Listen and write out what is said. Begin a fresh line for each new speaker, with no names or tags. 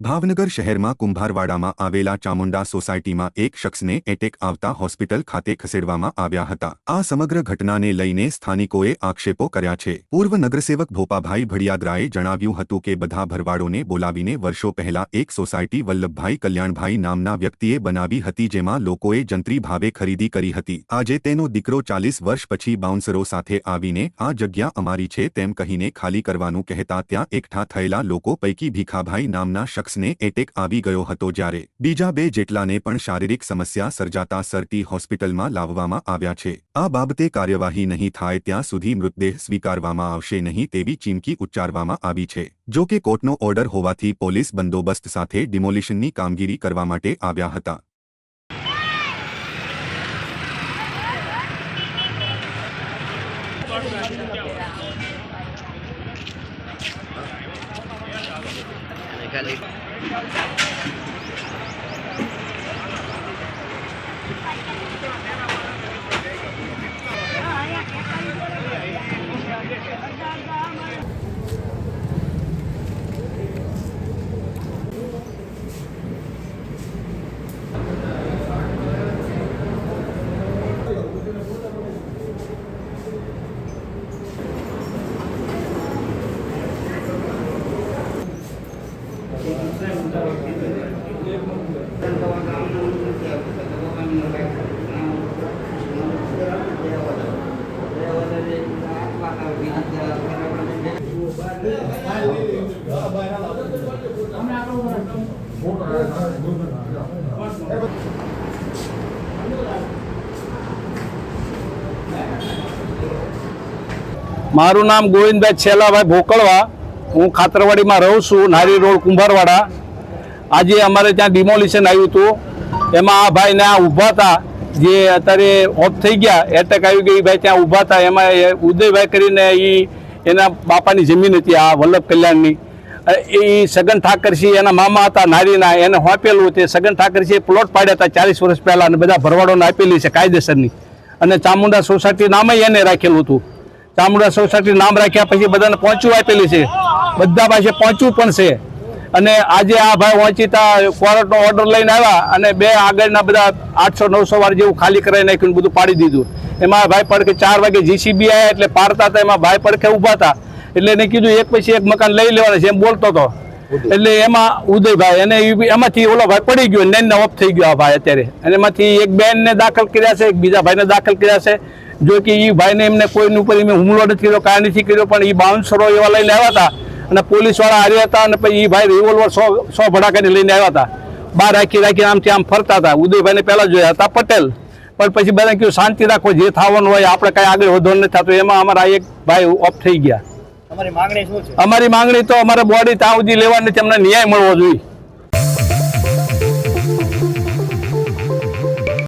ભાવનગર શહેરમાં કુંભારવાડામાં આવેલા ચામુંડા સોસાયટીમાં એક શખ્સને એટેક આવતા હોસ્પિટલ ખાતે ખસેડવામાં આવ્યા હતા. આ સમગ્ર ઘટનાને લઈને સ્થાનિકોએ આક્ષેપો કર્યા છે. પૂર્વ નગરસેવક ભોપાભાઈ ભડિયાદરાએ જણાવ્યું હતું કે બધા ભરવાડોને બોલાવીને વર્ષો પહેલા એક સોસાયટી વલ્લભભાઈ કલ્યાણભાઈ નામના વ્યક્તિએ બનાવી હતી જેમાં લોકોએ જંત્રી ભાવે ખરીદી કરી હતી. આજે તેનો દીકરો ચાલીસ વર્ષ પછી બાઉન્સરો સાથે આવીને, આ જગ્યા અમારી છે તેમ કહીને ખાલી કરવાનું કહેતા ત્યાં એકઠા થયેલા લોકો પૈકી ભીખાભાઈ નામના શખ્સને એટેક આવી ગયો હતો જ્યારે બીજા બે જેટલાને પણ શારીરિક સમસ્યા સર્જાતા સરટી હોસ્પિટલમાં લાવવામાં આવ્યા છે. આ બાબતે કાર્યવાહી નહીં થાય ત્યાં સુધી મૃતદેહ સ્વીકારવામાં આવશે નહીં તેવી ચીમકી ઉચ્ચારવામાં આવી છે. જો કે કોર્ટનો ઓર્ડર હોવાથી પોલીસ બંદોબસ્ત સાથે ડિમોલિશનની કામગીરી કરવા માટે આવ્યા હતા.
ખાલી
મારું નામ ગોવિંદભાઈ છેલાભાઈ ભોકળવા. હું ખાતરવાડીમાં રહું છું, નારી રોડ કુંભારવાડા. આજે અમારે ત્યાં ડિમોલિશન આવ્યું હતું. એમાં આ ભાઈને આ ઊભા હતા. જે અત્યારે ઓફ થઈ ગયા એટેક આવી ગઈ, ભાઈ ત્યાં ઊભા હતા એમાં ઉદયભાઈ કરીને એ એના બાપાની જમીન હતી, આ વલ્લભ કલ્યાણની. એ સગન ઠાકરસિંહ એના મામા હતા, નારીના, એને હોંપેલું તે સગન ઠાકરસિંહ પ્લોટ પાડ્યા હતા ચાલીસ વર્ષ પહેલાં અને બધા ભરવાડોને આપેલી છે, કાયદેસરની. અને ચામુંડા સોસાયટી નામે એને રાખેલું હતું. ચામુંડા સોસાયટી નામ રાખ્યા પછી બધાને પહોંચવું આપેલી છે. બધા પાસે પહોંચવું પણ છે. અને આજે આ ભાઈ વાંચીતા કોર્ટનો ઓર્ડર લઈને આવ્યા અને બે આગળના બધા આઠસો નવસો વાર જેવું ખાલી કરાવી નાખ્યું બધું પાડી દીધું. એમાં ભાઈ પડખે ચાર વાગે જીસીબી આવ્યા એટલે પાડતા હતા એમાં ભાઈ પડખે ઊભા હતા. એટલે એને કીધું એક પછી એક મકાન લઈ લેવાના છે એમ બોલતો હતો. એટલે એમાં ઉદયભાઈ એને એમાંથી ઓલો ભાઈ પડી ગયો નેન ઓફ થઈ ગયો આ ભાઈ અત્યારે. અને એમાંથી એક બેનને દાખલ કર્યા છે એક બીજા ભાઈને દાખલ કર્યા છે. જો કે એ ભાઈને એમને કોઈની ઉપર એમને હુમલો નથી કર્યો કાંઈ નથી કર્યો પણ એ બાઉન્સરો એવા લઈને આવ્યા હતા. અને પોલીસવાળા આવ્યા હાર્યા હતા અને પછી એ ભાઈ રિવોલ્વર સો સો ભડાકાને લઈને આવ્યા હતા. બહાર રાખી રાખી આમથી આમ ફરતા હતા. ઉદયભાઈને પહેલાં જોયા હતા પટેલ. પણ પછી બધા કહ્યું શાંતિ રાખો જે થવાનું હોય આપણે કાંઈ આગળ વધવાનું નથી થતું. એમાં અમારા એક ભાઈ ઓફ થઈ ગયા.
તમારી માંગણી શું છે?
અમારી માંગણી તો અમારે બોડી ત્યાં સુધી લેવાની તેમને ન્યાય મળવો જોઈએ.